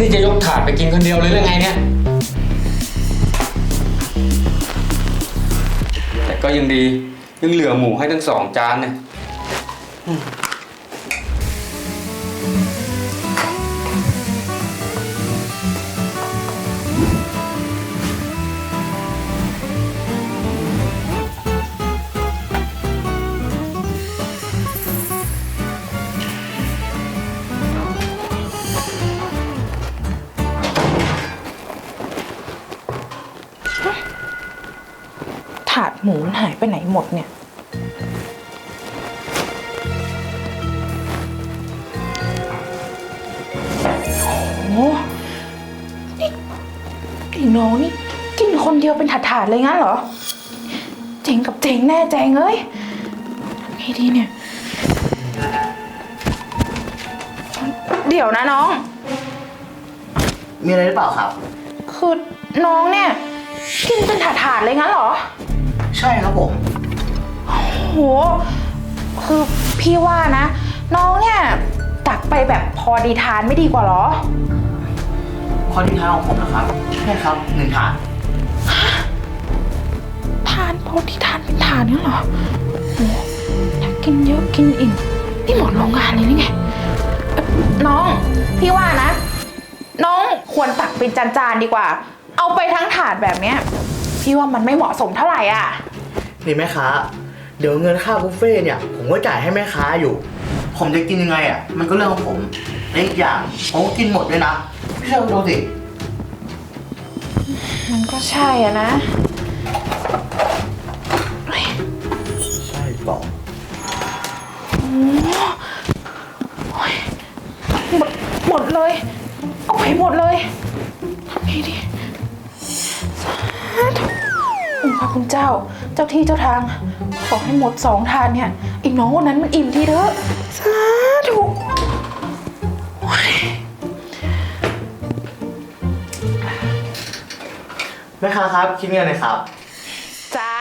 นี่จะยกถาดไปกินคนเดียวเลยหรือไงเนี่ย แต่ก็ยังดี ยังเหลือหมูให้ทั้งสองจานเนี่ย ถาดหมูมันหายไปไหนหมดเนี่ย โอ้โหนี่ไอ้น้องนี่กินคนเดียวเป็นถาดๆเลยงั้นเหรอ เจ๋งกับเจ๋งแน่แจงเอ้ยทำไงดีเนี่ย เดี๋ยวนะน้อง มีอะไรหรือเปล่าครับ คือน้องเนี่ย กินเป็นถาดๆเลยงั้นเหรอ ใช่ครับผม โห คือพี่ว่านะ น้องเนี่ยตักไปแบบพอดีทานไม่ดีกว่าเหรอ ข้อที่ท้ายของผมนะครับ ใช่ครับหนึ่งถาดทานพอดีทานเป็นทานเนี่ยเหรอโหถ้ากินเยอะกินอิ่มนี่หมดโรงงานเลยนี่ไงเอ่อน้อง พี่ว่านะ น้องควรตักเป็นจานๆดีกว่า เอาไปทั้งถาดแบบเนี้ย พี่ว่ามันไม่เหมาะสมเท่าไหร่อะ นี่แม่ค้า เดี๋ยวเงินค่าบุฟเฟ่ต์เนี่ย ผมก็จ่ายให้แม่ค้าอยู่ ผมจะกินยังไงอะ มันก็เรื่องของผมและอีกอย่างผมก็กินหมดด้วยนะพี่เชื่อดูสิ มันก็ใช่อะนะ ใช่เปล่าหมดหมดเลย เอาไปหมดเลยทำไงดี พระคุณเจ้า เจ้าที่เจ้าทาง ขอให้หมดสองทานเนี่ยอีกน้องคนนั้นมันอิ่มทีเถอะสาธุโอ้ยแม่ค้าครับคิดเงินหน่อยครับ จ้า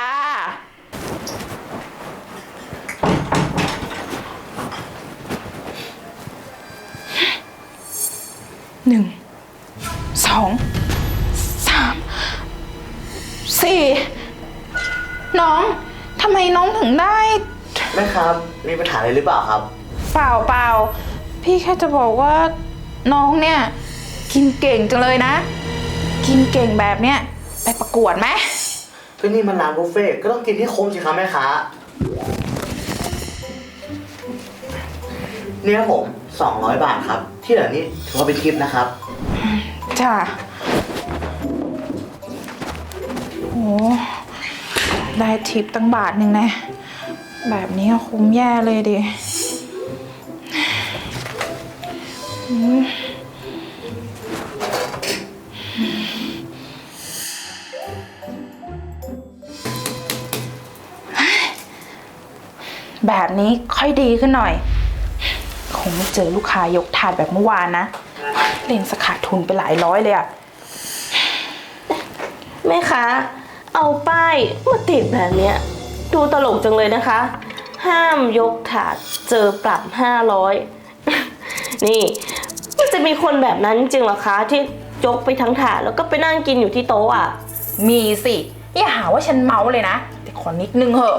หนึ่ง สอง สาม สี่ น้องทำไมน้องถึงได้ แม่ครับ มีปัญหาอะไรหรือเปล่าครับ เปล่าเปล่าพี่แค่จะบอกว่าน้องเนี่ย กินเก่งจังเลยนะ กินเก่งแบบเนี้ยไปประกวดไหมก็นี่มันร้านบุฟเฟ่ต์ก็ต้องกินที่คุ้มสิครับแม่ค้าเนี่ยผม 200 บาทครับ ที่เหลือนี่ถือว่าเป็นทิปนะครับ จ้ะโอ้ ได้ทิปตั้งบาทหนึ่งนะ แบบนี้ก็คุ้มแย่เลยดิแบบนี้ค่อยดีขึ้นหน่อย คงไม่เจอลูกค้ายกถาดแบบเมื่อวานนะ เล่นสขาดทุนไปหลายร้อยเลยอะแม่ค้า เอาป้ายมาติดแบบเนี้ยดูตลกจังเลยนะคะ ห้ามยกถาดเจอปรับ500นี่มันจะมีคนแบบนั้นจริงเหรอคะที่ยกไปทั้งถาดแล้วก็ไปนั่งกินอยู่ที่โต๊ะอะ มีสิ อย่าหาว่าฉันเมาเลยนะ แต่ขอนิดนึงเหอะ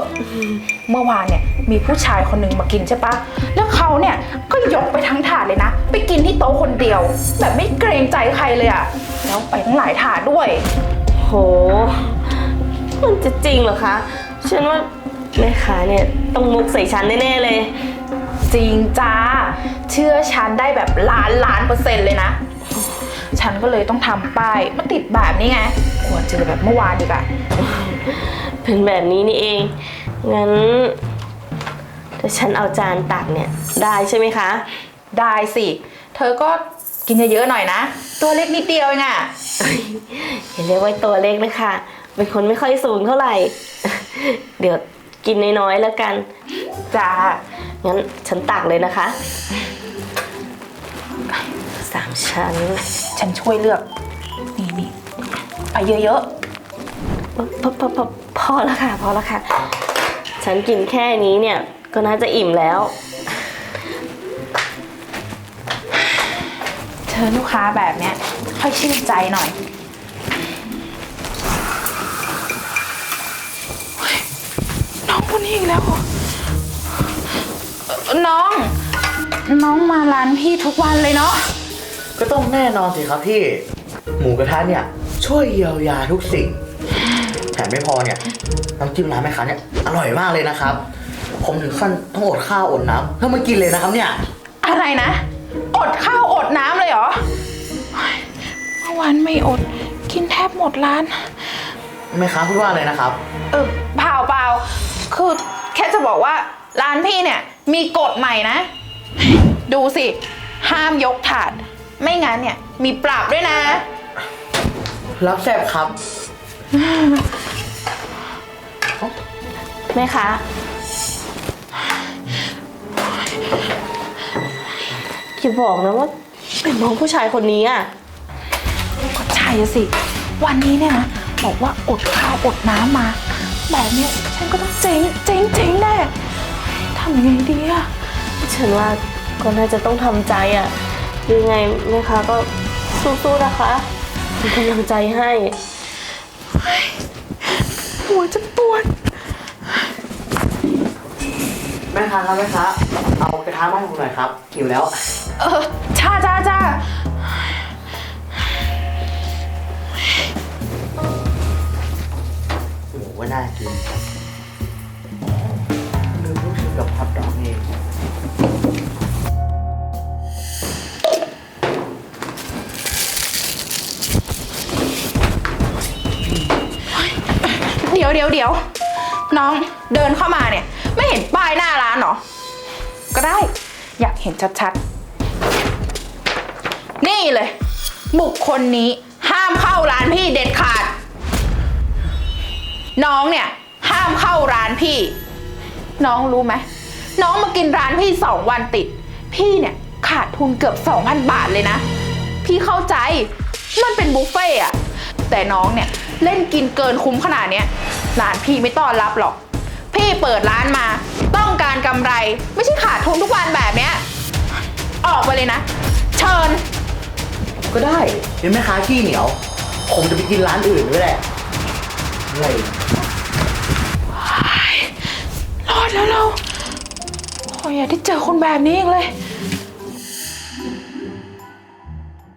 เมื่อวานเนี่ยมีผู้ชายคนหนึ่งมากินใช่ปะ แล้วเขาเนี่ยก็ยกไปทั้งถาดเลยนะ ไปกินที่โต๊ะคนเดียว แบบไม่เกรงใจใครเลยอะแล้วไปทั้งหลายถาดด้วย โห มันจะจริงเหรอคะ ฉันว่าแม่ค้าเนี่ยต้องมุกใส่ฉันแน่ๆเลย จริงจ้า เชื่อฉันได้แบบล้านล้านเปอร์เซ็นต์เลยนะ ฉันก็เลยต้องทำป้ายมาติดแบบนี้ไงกลัวเจอแบบเมื่อวานดีกอะเป็นแบบนี้นี่เอง งั้นถ้าฉันเอาจานตักเนี่ยได้ใช่ไหมคะ ได้สิ เธอก็กินเยอะๆหน่อยนะ ตัวเล็กนิดเดียวเองอะอย่าเรียกว่าตัวเล็กนะคะ เป็นคนไม่ค่อยสูงเท่าไหร่ เดี๋ยวกินน้อยๆแล้วกันจ้างั้นฉันตักเลยนะคะสามชั้นฉันช่วยเลือก นี่นี่ไปเยอะพอพอพอพอแล้วค่ะพอแล้วค่ะ ฉันกินแค่นี้เนี่ย ก็น่าจะอิ่มแล้ว ๆเธออลูกค้าแบบเนี้ยค่อยชื่นใจหน่อย น้องคนนี้อีกแล้วเหรอเอ่อน้อง น้องมาร้านพี่ทุกวันเลยเนาะ ก็ต้องแน่นอนสิครับพี่ หมูกระทะเนี่ย ช่วยเยียวยาทุกสิ่งแถมไม่พอเนี่ยน้ำจิ้มร้านแม่ค้าเนี่ยอร่อยมากเลยนะครับ ผมถึงขั้นต้องอดข้าวอดน้ำเพื่อมากินเลยนะครับเนี่ย อะไรนะ อดข้าวอดน้ำเลยเหรอเฮ้ยเมื่อวานไม่อด กินแทบหมดร้าน แม่ค้าพูดว่าอะไรนะครับ เออเปล่าเปล่า คือแค่จะบอกว่าร้านพี่เนี่ยมีกฎใหม่นะ ดูสิ ห้ามยกถาด ไม่งั้นเนี่ยมีปรับด้วยนะ รับแซบครับ แม่คะอย่าบอกนะว่าเป็นน้องผู้ชายคนนี้อะก็ใช่อะสิ วันนี้เนี่ยนะบอกว่าอดข้าวอดน้ำมา แบบเนี้ยฉันก็ต้องเจ๊งเจ๊งเจ๊งแน่ทำยังไงดีอะฉันว่าก็น่าจะต้องทำใจอะยังไงแม่ค้าก็สู้ๆนะคะเป็นกำลังใจให้หัวจะปวดแม่ค้าครับแม่ค้าเอากระทะมาให้ผมหน่อยครับหิวแล้ว เออจ้าจ้าจ้า น่ากินลืมลูกชิ้นกับฮอทดอกเองเดี๋ยวเดี๋ยวเดี๋ยวน้องเดินเข้ามาเนี่ย ไม่เห็นป้ายหน้าร้านเหรอ ก็ได้ อยากเห็นชัดๆ นี่เลย บุคคลนี้ห้ามเข้าร้านพี่เด็ดขาด น้องเนี่ยห้ามเข้าร้านพี่ น้องรู้ไหมน้องมากินร้านพี่สองวันติด พี่เนี่ยขาดทุนเกือบ 2,000 บาทเลยนะ พี่เข้าใจมันเป็นบุฟเฟ่อะแต่น้องเนี่ยเล่นกินเกินคุ้มขนาดเนี้ยร้านพี่ไม่ต้อนรับหรอก พี่เปิดร้านมา ต้องการกำไร ไม่ใช่ขาดทุนทุกวันแบบเนี้ยออกไปเลยนะ เชิญ ก็ได้เป็นแม่ค้าขี้เหนียว ผมจะไปกินร้านอื่นด้วยแหละอะไร รอดแล้วเราโอ้ยอย่าได้เจอคนแบบนี้อีกเลย